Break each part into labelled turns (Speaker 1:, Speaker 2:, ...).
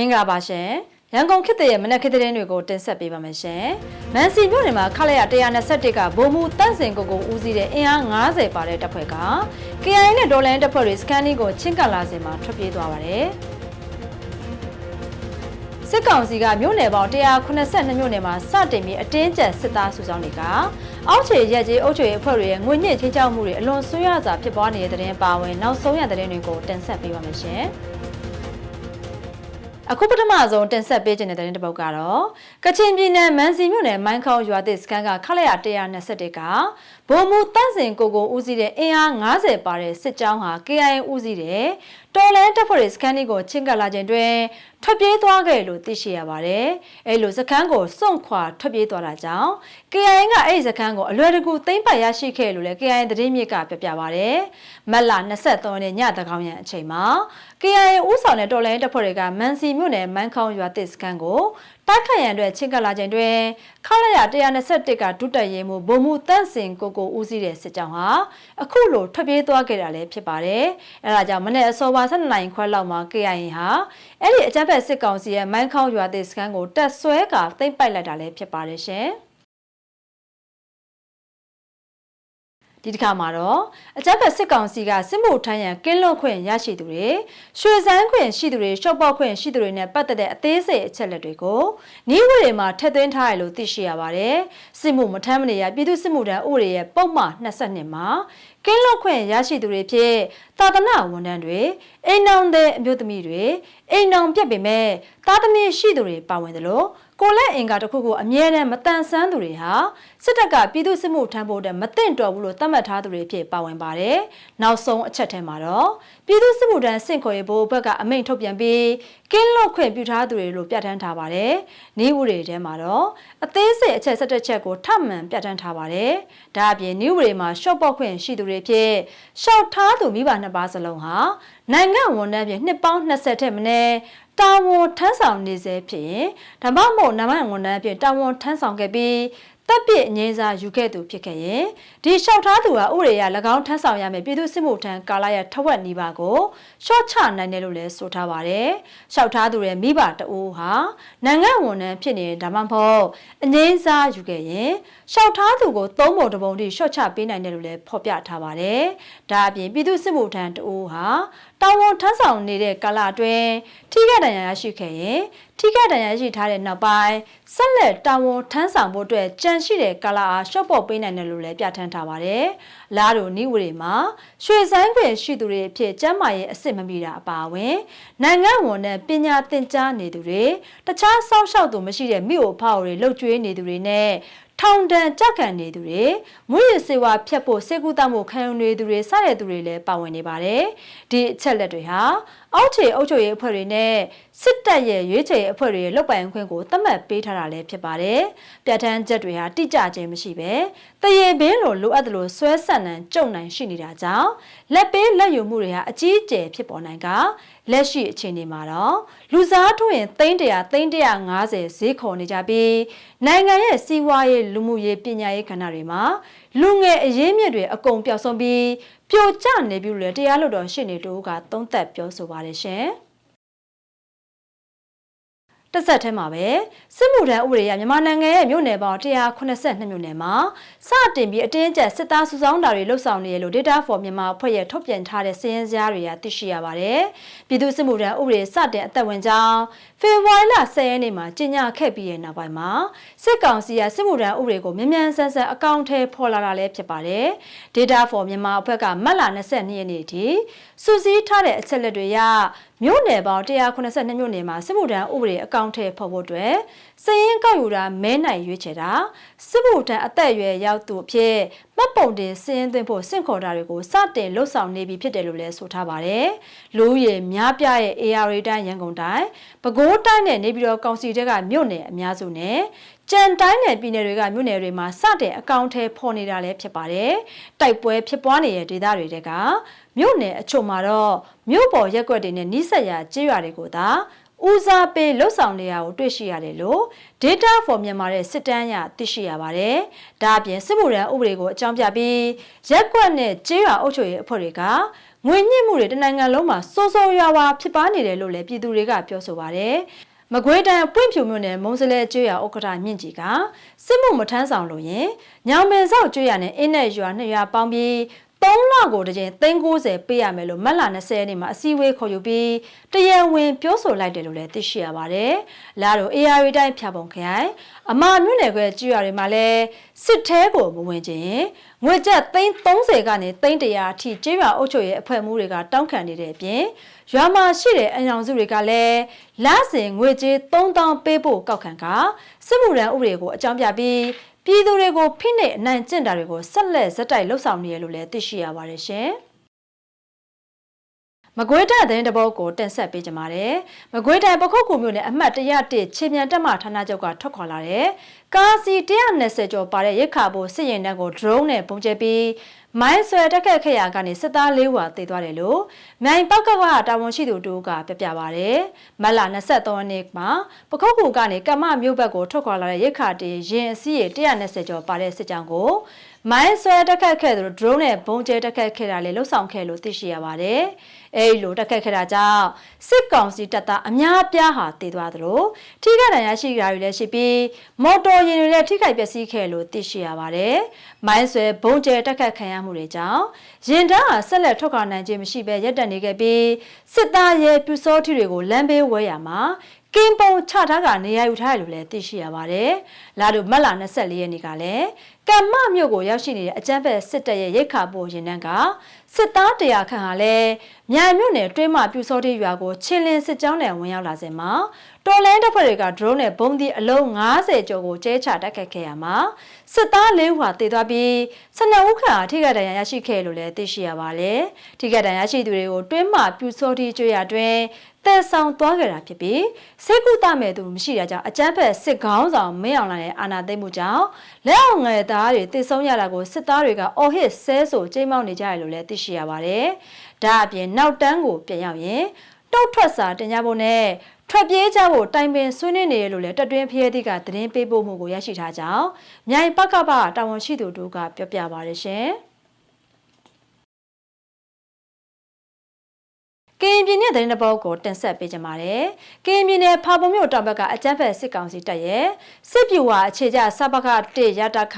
Speaker 1: မင်္ဂလာပါရှင်ရန်ကုန်ခေတ်သစ်ရဲ့မနက်ခေတ်သတင်းတွေကိုတင်ဆက်ပေးပါမယ်ရှင်မန်စီမြို့နယ်မှာခလိုက်ရ121ကဗိုလ်မှူးတန့်စင်ကိုကိုဦးစီးတဲ့အင်အား90ပါတဲ့တပ်ဖွဲ့က KIA နဲ့ဒေါ်လာတပ်ဖွဲ့တွေစကန်နီကိုချင်းကပ်လာစဉ်မှာထွက်ပြေးသွားပါတယ်စစ်ကောင်စီကမြို့နယ်ပေါင်း182မြို့နယ်မှာစတင်ပြီးအတင်းကျပ်စစ်သားစုဆောင်းတွေကအောက်ခြေရက်ကြီးအုပ်ချုပ်ရေးအဖွဲ့တွေရဲ့ငွေညှစ်ချင်းချောက်မှုတွေအလွန်ဆွေးရစွာဖြစ်ပွားနေတဲ့တဲ့တင်ပါဝင်နောက်ဆုံးရတဲ့တဲ့တွေကိုတင်ဆက်ပေးပါမယ်ရှင်။ အခုပထမဆုံးတင်ဆက်ပေးခြင်းတဲ့တဲ့တစ်ပုဒ်ကတော့ကချင်ပြည်နယ်မန်စီမြို့နယ်မိုင်းခေါရွာသစ်စခန်းကခလက်ရ121ကဗိုလ်မှူးတန့်စင်ကိုကိုဦးစီးတဲ့အင်အား90ပါတဲ့စစ်ကြောင်းဟာ KIA ဦးစီးတဲ့ တော်လန်တပ်ဖွဲ့စခန်းလေးကိုချင်းကပ်လာခြင်းတွင်ထွက်ပြေးသွားခဲ့လို့သိရှိရပါတယ်။အဲလိုစခန်းကိုစွန့်ခွာထွက်ပြေးသွားတာကြောင့် KIA ကအဲ့ဒီစခန်းကိုအလွယ်တကူသိမ်းပိုက်ရရှိခဲ့လို့လည်း KIA သတင်းမြစ်ကပြပြပါတယ်။မက်လာ23ရက်ညတကောင်ရန်အချိန်မှာ KIA ဦးဆောင်တဲ့တော်လိုင်းတပ်ဖွဲ့တွေကမန်စီမြို့နယ်မန်းခေါင်ရွာတစ်စခန်းကိုတိုက်ခိုက်ရန်အတွက်ချင်းကပ်လာခြင်းတွင်ခလာရ121ကဒုတက်ရင်မှုဗိုလ်မှူးတန့်စင်ကိုကိုဦးစီးတဲ့စစ်ကြောင်းဟာအခုလိုထွက်ပြေးသွားခဲ့တာလည်းဖြစ်ပါတယ်။အဲဒါကြောင့်မနေ့အစောပိုင်း12နိုင်ခွဲလောက်မှာ KIA ဟာအဲ့ဒီအကြမ်းဖက်စစ်ကောင်စီရဲ့မိုင်းခေါင်ရွာတစ်စခန်းကိုတက်ဆွဲကသိမ်းပိုက်လိုက်တာလည်းဖြစ်ပါတယ်ရှင်။ ဒီတစ်ခါမှာတော့အကြမ်းဖက်စစ်ကောင်စီကစစ်မှုထမ်းရန်ကင်းလွတ်ခွင့်ရရှိသူတွေရွှေစန်းခွင့်ရှိသူတွေရှော့ပေါက်ခွင့်ရှိသူတွေနဲ့ပတ်သက်တဲ့အသေးစိတ်အချက်လက်တွေကိုနှီးဝတွေမှာထည့်သွင်းထားရလို့သိရှိရပါတယ်စစ်မှုမထမ်းမနေရပြည်သူစစ်မှုထမ်းဥပဒေရဲ့ပုံမှန်22မှာကင်းလွတ်ခွင့်ရရှိသူတွေဖြစ်သာသနာဝန်ထမ်းတွေအိမ်နောင်တဲ့အမျိုးသမီးတွေအိမ်နောင်ပြက်ပေမဲ့သားသမီးရှိသူတွေပါဝင်တယ်လို့ကိုလက်အင်္ကာတစ်ခုကိုအမြဲတမ်းမတန်ဆန်းသူတွေဟာစစ်တပ်ကပြည်သူစစ်မှုထမ်းဖို့တဲ့မသင့်တော်ဘူးလို့သတ်မှတ်ထားသူတွေဖြစ်ပါဝင်ပါတယ်။နောက်ဆုံးအချက်ထဲမှာတော့ပြည်သူစစ်မှုထမ်းစင့်ခေါ်ရေးဘိုးဘက်ကအမိန့်ထုတ်ပြန်ပြီးကင်းလွတ်ခွင့်ပြုထားသူတွေလို့ပြဋ္ဌာန်းထားပါတယ်။နေဦးတွေထဲမှာတော့အသေးစိတ်အချက်၁၁ချက်ကိုထပ်မံပြဋ္ဌာန်းထားပါတယ်။ဒါအပြင်နေဦးတွေမှာရှော့ပေါက်ခွင့်ရှိသူတွေဖြစ်ရှော့ထားသူမိဘနှစ်ပါးစလုံးဟာနိုင်ငံဝန်ထမ်းပြင်နှစ်ပေါင်း20ထက်မနည်း တာဝန်ထမ်းဆောင်နေစေဖြစ်ရင်ဓမ္မမို့နမဝန်ထမ်းအဖြစ်တာဝန်ထမ်းဆောင်ခဲ့ပြီး တပ်ပြည့်အငင်းစားယူခဲ့သူဖြစ်ခဲ့ရင်ဒီလျှောက်ထားသူဟာဥပဒေအရ၎င်းထမ်းဆောင်ရမယ်ပြည်သူစစ်မှုထမ်းကာလရဲ့ထက်ဝက်နီးပါးကိုရှော့ချနိုင်တယ်လို့လည်းဆိုထားပါတယ်။လျှောက်ထားသူရဲ့မိဘတအိုးဟာနိုင်ငံဝန်ထမ်းဖြစ်နေဒါမှမဟုတ်အငင်းစားယူခဲ့ရင်လျှောက်ထားသူကိုသုံးပုံတစ်ပုံထိရှော့ချပေးနိုင်တယ်လို့လည်းဖော်ပြထားပါတယ်။ဒါအပြင်ပြည်သူစစ်မှုထမ်းတအိုးဟာတာဝန်ထမ်းဆောင်နေတဲ့ကာလအတွင်းထိခိုက်ဒဏ်ရာရရှိခဲ့ရင် ထိခိုက်ဒဏ်ရာရရှိထားတဲ့နောက်ပိုင်းဆက်လက်တာဝန်ထမ်းဆောင်ဖို့အတွက်ကြံရှိတဲ့ကာလအားရှော့ပေါ်ပေးနိုင်တယ်လို့လည်းပြဋ္ဌာန်းထားပါတယ်။လာတို့နိဝရီမှာရွှေစန်းခွင့်ရှိသူတွေအဖြစ်ကျမ်းမာရေးအစ်စ်မမီတာအပါအဝင်နိုင်ငံဝန်နဲ့ပညာသင်ကြားနေသူတွေတခြားစောင့်ရှောက်သူမရှိတဲ့မိအိုဖောက်တွေလှုပ်ကြွေးနေသူတွေနဲ့ထောင်ဒဏ်ကြက်ခံနေသူတွေမွေးရစေဝါဖြတ်ဖို့စေကူတမှုခံယူနေသူတွေစတဲ့သူတွေလည်းပါဝင်နေပါတယ်ဒီအချက်လက်တွေဟာ အောက်ခြေအုပ်ချုပ်ရေးအဖွဲ့တွေနဲ့စစ်တပ်ရဲ့ရွေးချယ်ရေးအဖွဲ့တွေရဲ့လုပ်ပိုင်ခွင့်ကိုသတ်မှတ်ပေးထားတာလည်းဖြစ်ပါတယ်ပြဋ္ဌာန်းချက်တွေဟာတိကျခြင်းမရှိပဲတရေပင်လိုလိုအပ်တယ်လို့ဆွဲဆက်နိုင်ကြုံနိုင်ရှိနေတာကြောင့်လက်ပေးလက်ယူမှုတွေဟာအကြီးအကျယ်ဖြစ်ပေါ်နိုင်ကလက်ရှိအခြေအနေမှာတော့လူစားထုတ်ရင်သိန်း100သိန်း150ဈေးခေါ်နေကြပြီးနိုင်ငံရဲ့စီးပွားရေးလူမှုရေးပညာရေးကဏ္ဍတွေမှာလူငယ်အရင်းမြစ်တွေအကုန်ပျောက်ဆုံးပြီး ပြိုကျနေပြီလို့တရားလွတ်တော်ရှေ့နေတို့ကသုံးသပ်ပြောဆိုပါတယ်ရှင်။တစ်ဆက်ထဲမှာပဲစစ်မှုထမ်းဥပဒေအရမြန်မာနိုင်ငံရဲ့မြို့နယ်ပေါင်း182မြို့နယ်မှာစတင်ပြီးအတင်းကျပ်စစ်သားစုဆောင်းတာတွေလှုပ်ဆောင်နေရလို့ Data for မြန်မာအဖွဲ့ရဲ့ထုတ်ပြန်ထားတဲ့စာရင်းစရာတွေကသိရှိရပါတယ်။ပြည်သူ့စစ်မှုထမ်းဥပဒေစတင်အသက်ဝင်ကြောင်း ဖေဖော်ဝါရီလ10ရက်နေ့မှာကြေညာခဲ့ပြီးတဲ့နောက်ပိုင်းမှာစစ်ကောင်စီကစစ်မှုထမ်းဥပဒေကိုမြန်မြန်ဆန်ဆန်အကောင့်ထဲပေါ်လာတာလည်းဖြစ်ပါတယ်။ Data for မြန်မာအဖွဲ့ကမတ်လ22ရက်နေ့အထိစူးစီးထားတဲ့အချက်လက်တွေအရမြို့နယ်ပေါင်း182မြို့နယ်မှာစစ်မှုထမ်းဥပဒေအကောင့်ထဲဖော်ဖို့အတွက်စည်ရင်ကောက်ယူတာမဲနိုင်ရွေးချယ်တာစစ်မှုထမ်းအသက်အရွယ်ရောက်သူအဖြစ် မှတ်ပုံတင်စည်ရင်သွင်းဖို့စင့်ခေါ်တာတွေကိုစတင်လှုပ်ဆောင်နေပြီဖြစ်တယ်လို့လည်းဆိုထားပါတယ်။လူရည်များပြရဲ့ AR တိုင်းရန်ကုန်တိုင်းပဲခူးတိုင်းနဲ့နေပြည်တော်ကောင်စီတဲကမြို့နယ်အများစုနဲ့ကြံတိုင်းနယ်ပြည်နယ်တွေကမြို့နယ်တွေမှာစတဲ့အကောင့်ထဲပေါ်နေတာလည်းဖြစ်ပါတယ်။တိုက်ပွဲဖြစ်ပွားနေတဲ့ဒေသတွေတဲကမြို့နယ်အချို့မှာတော့မြို့ပေါ်ရက်ွက်တွေနဲ့နီးစပ်ရာကျေးရွာတွေကိုသာ ဦးစားပေးလှုပ်ဆောင်နေရကိုတွေ့ရှိရတယ်လို့ Data for Myanmar ရဲ့စစ်တမ်းအရသိရှိရပါတယ်။ဒါအပြင်စစ်မှုရန်ဥပဒေကိုအကြောင်းပြပြီးရက်ကွက်နဲ့ကျေးရွာအုပ်ချုပ်ရေးအဖွဲ့တွေကငွေညှစ်မှုတွေတနိုင်ငံလုံးမှာစိုးစိုးရွားရွားဖြစ်ပါနေတယ်လို့လည်းပြည်သူတွေကပြောဆိုပါတယ်မကွေးတိုင်းပွင့်ဖြူမြို့နယ်မုံစလဲကျွော်ဥက္ကဋ္ဌမြင့်ကြီးကစစ်မှုမထမ်းဆောင်လို့ရင်ညောင်ပင်ဆောက်ကျွော်နဲ့အင်းနဲ့ရွာနှစ်ရွာပေါင်းပြီး 3လကိုတစ်ကြိမ်390ပေးရမယ်လို့မတ်လ20ရက်နေ့မှာအစည်းအဝေးခေါ်ယူပြီးတရားဝင်ပြောဆိုလိုက်တယ်လို့လည်းသိရှိရပါတယ်။လာတော့ AR တိုင်းဖြာပုံခရိုင်အမာမြို့နယ်ခွဲကျွော်တွေမှာလည်းစစ်သေးကိုမဝင်ခြင်းငွေကျပ်330ကနေ300အထိကျွော်အုပ်ချုပ်ရေးအဖွဲ့မှုတွေကတောင်းခံနေတဲ့အပြင်ရွာမှာရှိတဲ့အယောင်စုတွေကလည်းလစဉ်ငွေကြေး3000ပေးဖို့ကောက်ခံကစစ်မှုရန်ဥပဒေကိုအကြောင်းပြပြီး ပြည်သူတွေကိုဖိနှိပ်အနိုင်ကျင့်တာတွေကိုဆက်လက်ဇက်တိုက်လှုပ်ဆောင်နေရလို့လည်းသိရှိရပါတယ်ရှင်။ မကွေးတိုင်းသတင်းတပုတ်ကိုတင်ဆက်ပေးကြပါမယ်။မကွေးတိုင်းပခုတ်ကူမြို့နယ်အမှတ်101ခြေမြန်တက်မှဌာနချုပ်ကထွက်ခွာလာတဲ့ကားစီ120ကျော်ပါတဲ့ရိတ်ခါဖို့စစ်ရင်တန်းကို drone နဲ့ပုံကျဲပြီးမိုင်းဆွဲတက်ခတ်ခရာကနေစစ်သား၄ဝါသေသွားတယ်လို့မြိုင်ပောက်ကကတာဝန်ရှိသူတို့ကပြပြပါဗျ။မတ်လ23ရက်နေ့မှာပခုတ်ကူကနေကမ္မမြို့ဘက်ကိုထွက်ခွာလာတဲ့ရိတ်ခါတေရင်အစီးရ120ကျော်ပါတဲ့စစ်ကြောင်းကိုမိုင်းဆွဲတက်ခတ်ခဲ့သူတို့ drone နဲ့ပုံကျဲတက်ခတ်ခဲ့တာလေလှုပ်ဆောင်ခဲ့လို့သိရှိရပါတယ်။ အဲဒီလိုတက်ခတ်ခဲ့တာကြောင့်စစ်ကောင်စီတပ်သားအများပြားဟာတည်သွားသလိုထိခိုက်ဒဏ်ရာရှိကြတွေလည်းရှိပြီးမော်တော်ယာဉ်တွေလည်းထိခိုက်ပျက်စီးခဲ့လို့သိရှိရပါတယ်။မိုင်းဆွဲဘုံကျဲတက်ခတ်ခံရမှုတွေကြောင့်ရင်တန်းဟာဆက်လက်ထွက်ခွာနိုင်ခြင်းမရှိဘဲရပ်တန့်နေခဲ့ပြီးစစ်သားရဲပြူစောထီတွေကိုလမ်းဘေးဝဲရမှာကင်းပုံချထားကနေရာယူထားတယ်လို့လည်းသိရှိရပါတယ်။လာတို့မတ်လ24ရက်နေ့ကလည်းကမ္မမြို့ကိုရောက်ရှိနေတဲ့အကြမ်းဖက်စစ်တပ်ရဲ့ရိတ်ခါပိုရင်နှန်းက စစ်သားတရာခန့်ဟာလည်းမြိုင်မြို့နယ်တွင်းမှပြူစောတိရွာကိုချင်းလင်းစစ်ကြောင်းနဲ့ဝင်ရောက်လာစဉ်မှာ တော်လန်တပ်ဖွဲ့တွေက drone နဲ့ဘုံဒီအလုံး90ကျော်ကိုကျဲချတိုက်ခတ်ခဲ့ရမှာစစ်သား၄ဦးဟာတေသွားပြီး12ဦးခန့်ဟာထိခိုက်ဒဏ်ရာရရှိခဲ့လို့လည်းသိရှိရပါတယ်။ထိခိုက်ဒဏ်ရာရှိသူတွေကိုတွင်းမှပြူစောတိကျွေးရတွင်တက်ဆောင်သွားကြတာဖြစ်ပြီးစိတ်ကူတမဲ့သူမရှိတာကြောင့်အကြမ်းဖက်စစ်ကောင်းဆောင်မင်းအောင်လှိုင်ရဲ့အာဏာသိမ်းမှုကြောင့်လက်အောင်ငယ်သားတွေတည်ဆုံးရတာကိုစစ်သားတွေကအော်ဟစ်ဆဲဆိုကြိမ်းမောင်းနေကြရလို့လည်းသိရှိရပါတယ်။ဒါအပြင်နောက်တန်းကိုပြန်ရောက်ရင်တုတ်ထွက်စာတင်ကြဖို့နဲ့ ထွက်ပြေးကြဖို့တိုင်ပင်ဆွေးနွေးနေရလို့လည်းတက်တွင်းဖျဲသည့်ကသတင်းပေးပို့မှုကိုရရှိထားကြောင်းမြိုင်ပကပတာဝန်ရှိသူတို့ကပြောပြပါရရှင်။ ကရင်ပြည်နယ်သတင်းတပုတ်ကိုတင်ဆက်ပေးကြပါမယ်။ကရင်ပြည်နယ်ဖာပုံမြို့တောင်ဘက်ကအကြမ်းဖက်စစ်ကောင်စီတပ်ရဲ့စစ်ပြူဝါအခြေကျစပခတေရတခ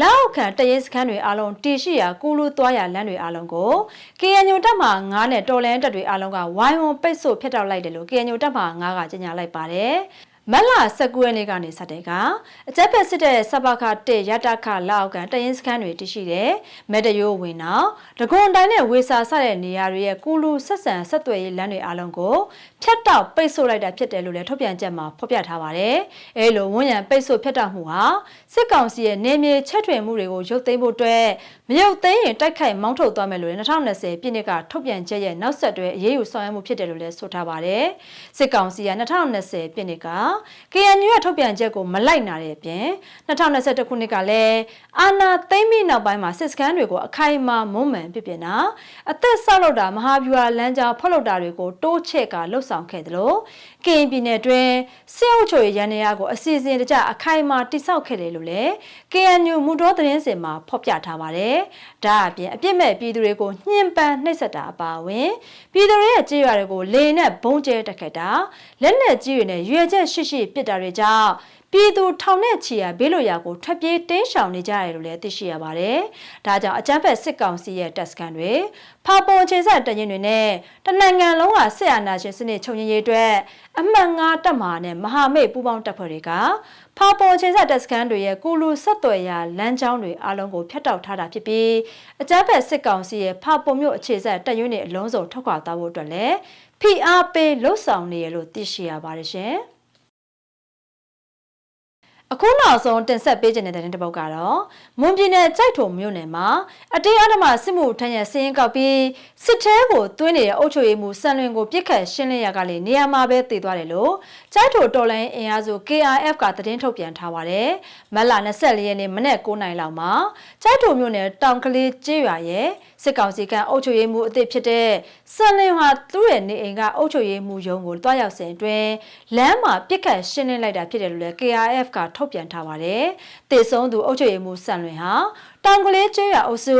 Speaker 1: လောက်ခံတရင်စခန်းတွေအလုံးတရှိရာကူလူသွားရလမ်းတွေအလုံးကို KNU တပ်မှ9နဲ့တော်လန်တပ်တွေအလုံးကဝိုင်းဝန်းပိတ်ဆို့ဖျက်တောက်လိုက်တယ်လို့ KNU တပ်မှ9ကကြေညာလိုက်ပါတယ်။ မက်လာ19ရက်နေ့ကနေစတဲ့ကအကြက်ဖက်စစ်တဲ့စပခတဲ့ရတခလောက်ကန်တရင်စခန်းတွေတရှိတဲ့မက်တရိုးဝင်နောက်ဒဂွန်တိုင်းနဲ့ဝေစာစတဲ့နေရာတွေရဲ့ကူလူဆက်ဆံဆက်သွယ်ရေးလမ်းတွေအလုံးကိုဖြတ်တောက်ပိတ်ဆို့လိုက်တာဖြစ်တယ်လို့လည်းထုတ်ပြန်ချက်မှာဖော်ပြထားပါတယ်။အဲလိုဝန်ရံပိတ်ဆို့ဖြတ်တောက်မှုဟာ စစ်ကောင်စီရဲ့နေမြေချက်ထွင်မှုတွေကိုရုပ်သိမ်းဖို့အတွက်မရုပ်သိမ်းရင်တိုက်ခိုက်မောင်းထုတ်သွားမယ်လို့လည်း2020ပြည့်နှစ်ကထုတ်ပြန်ချက်ရဲ့နောက်ဆက်တွဲအရေးယူဆောင်ရွက်မှုဖြစ်တယ်လို့လည်းဆိုထားပါတယ်။စစ်ကောင်စီက2020ပြည့်နှစ်က KNU ရဲ့ထုတ်ပြန်ချက်ကိုမလိုက်နာတဲ့အပြင်2021ခုနှစ်ကလည်းအာဏာသိမ်းပြီးနောက်ပိုင်းမှာစစ်စခန်းတွေကိုအခိုင်အမာမုံမှန်ပြပြနာအသက်ဆောက်လုပ်တာမဟာဗျူဟာလမ်းကြောင်းဖောက်လုပ်တာတွေကိုတိုးချဲ့ကလှုပ်ဆောင်ခဲ့တယ်လို့ ကရင်ပြည်နယ်တွင်စစ်အုပ်ချုပ်ရေးရန်နေရကိုအစီအစဉ်တကျအခိုင်အမာတိစောက်ခဲ့တယ်လို့လည်း KNU မူတော်သတင်းစင်မှာဖော်ပြထားပါတယ်။ဒါအပြင်အပြစ်မဲ့ပြည်သူတွေကိုညှဉ်းပန်းနှိပ်စက်တာအပါအဝင်ပြည်သူတွေရဲ့ကြေးရွာတွေကိုလေနဲ့ဘုံကျဲတက်ခတ်တာလက်နက်ကြီးတွေနဲ့ရွေချက်ရှိရှိပစ်တာတွေကြောင့် ပြည်သူထောင်နဲ့ချီရဘေးလိုရာကိုထွက်ပြေးတင်းရှောင်နေကြရတယ်လို့လည်းသိရှိရပါတယ်။ဒါကြောင့်အကြမ်းဖက်စစ်ကောင်စီရဲ့တပ်စခန်းတွေဖာပုံခြေဆက်တရင်တွေနဲ့တနိုင်ငံလုံးကစစ်အာဏာရှင်စနစ်ချုပ်ငြိမ်းရေးအတွက်အမှတ်၅တပ်မဟာနဲ့မဟာမိတ်ပူးပေါင်းတပ်ဖွဲ့တွေကဖာပုံခြေဆက်တပ်စခန်းတွေရဲ့ကိုလူဆက်သွယ်ရာလမ်းကြောင်းတွေအလုံးကိုဖျက်တောက်ထားတာဖြစ်ပြီးအကြမ်းဖက်စစ်ကောင်စီရဲ့ဖာပုံမြို့အခြေဆက်တပ်ရင်းတွေအလုံးစုံထုတ်ခွာသွားဖို့အတွက်လည်းဖိအားပေးလှုပ်ဆောင်နေရလို့သိရှိရပါတယ်ရှင်။ အခုနောက်ဆုံးတင်ဆက်ပေးခြင်းတဲ့တဲ့တပုတ်ကတော့မွန်ပြည်နယ်ကြိုက်ထုံမြို့နယ်မှာအတေးအဓမ္မစစ်မှုထမ်းရစင်းရင်ကောက်ပြီးစစ်ထဲကိုတွင်းနေတဲ့အုပ်ချုပ်ရေးမှူးစံလွင်ကိုပြစ်ခတ်ရှင်းလင်းရကလေးနေရာမှာပဲတည်သွားတယ်လို့ကြိုက်ထုံတော်လိုင်းအင်အားစု KRF ကသတင်းထုတ်ပြန်ထားပါတယ်။မတ်လ24ရက်နေ့မနေ့9နိုင်လောက်မှာကြိုက်ထုံမြို့နယ်တောင်ကလေးကျေးရွာရဲ့စစ်ကောင်စီကအုပ်ချုပ်ရေးမှူးအသစ်ဖြစ်တဲ့စံလင်ဟာသူ့ရဲ့နေအိမ်ကအုပ်ချုပ်ရေးမှူးရုံးကိုတွားရောက်စဉ်အတွင်းလမ်းမှာပြစ်ခတ်ရှင်းလင်းလိုက်တာဖြစ်တယ်လို့လည်း KRF ကထုတ်ထုတ်ပြန်ထားပါတယ်။တေဆုံးသူအုပ်ချုပ်ရေးမှူးဆန်လွင်ဟာတောင်ကလေးကျေးရွာအုပ်စု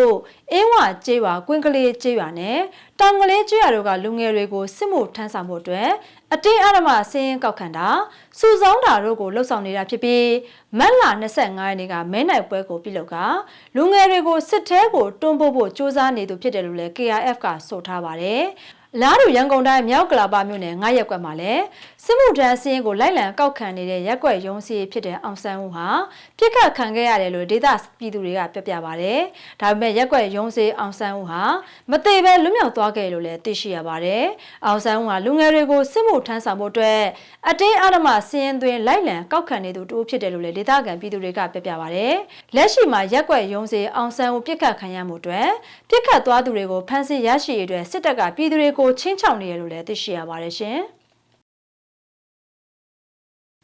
Speaker 1: အင်းဝကျေးရွာကွင်းကလေးကျေးရွာနဲ့တောင်ကလေးကျေးရွာတို့ကလူငယ်တွေကိုစစ်မှုထမ်းဆောင်ဖို့အတွက်အတင်းအဓမ္မစင်းရင်ကောက်ခံတာစုဆောင်းတာတို့ကိုလှုပ်ဆောင်နေတာဖြစ်ပြီးမတ်လ25ရက်နေ့ကမဲနိုင်ပွဲကိုပြုလုပ်ကလူငယ်တွေကိုစစ်ထဲကိုတွန်းပို့ဖို့စ조사နေသူဖြစ်တယ်လို့လည်း KRF ကဆိုထားပါတယ်။လာတူရန်ကုန်တိုင်းမြောက်ကလာပါမြို့နယ်9ရက်ကွက်မှာလည်း စစ်မှုထမ်းစင်းကိုလိုက်လံကောက်ခံနေတဲ့ရက်ကွက်ရုံးစီဖြစ်တဲ့အောင်ဆန်းဦးဟာပြစ်ခတ်ခံခဲ့ရတယ်လို့ဒေသပြည်သူတွေကပြောပြပါဗျ။ဒါပေမဲ့ရက်ကွက်ရုံးစီအောင်ဆန်းဦးဟာမသေးပဲလွတ်မြောက်သွားခဲ့လို့လည်းသိရှိရပါတယ်။အောင်ဆန်းဦးဟာလူငယ်တွေကိုစစ်မှုထမ်းဆောင်ဖို့အတွက်အတင်းအဓမ္မစင်းသွင်းလိုက်လံကောက်ခံနေသူတူဖြစ်တယ်လို့လည်းဒေသခံပြည်သူတွေကပြောပြပါဗျ။လက်ရှိမှာရက်ကွက်ရုံးစီအောင်ဆန်းဦးပြစ်ခတ်ခံရမှုအတွက်ပြစ်ခတ်သွားသူတွေကိုဖမ်းဆီးရရှိရတဲ့စစ်တပ်ကပြည်သူတွေကိုချင်းချောင်နေရလို့လည်းသိရှိရပါတယ်ရှင်။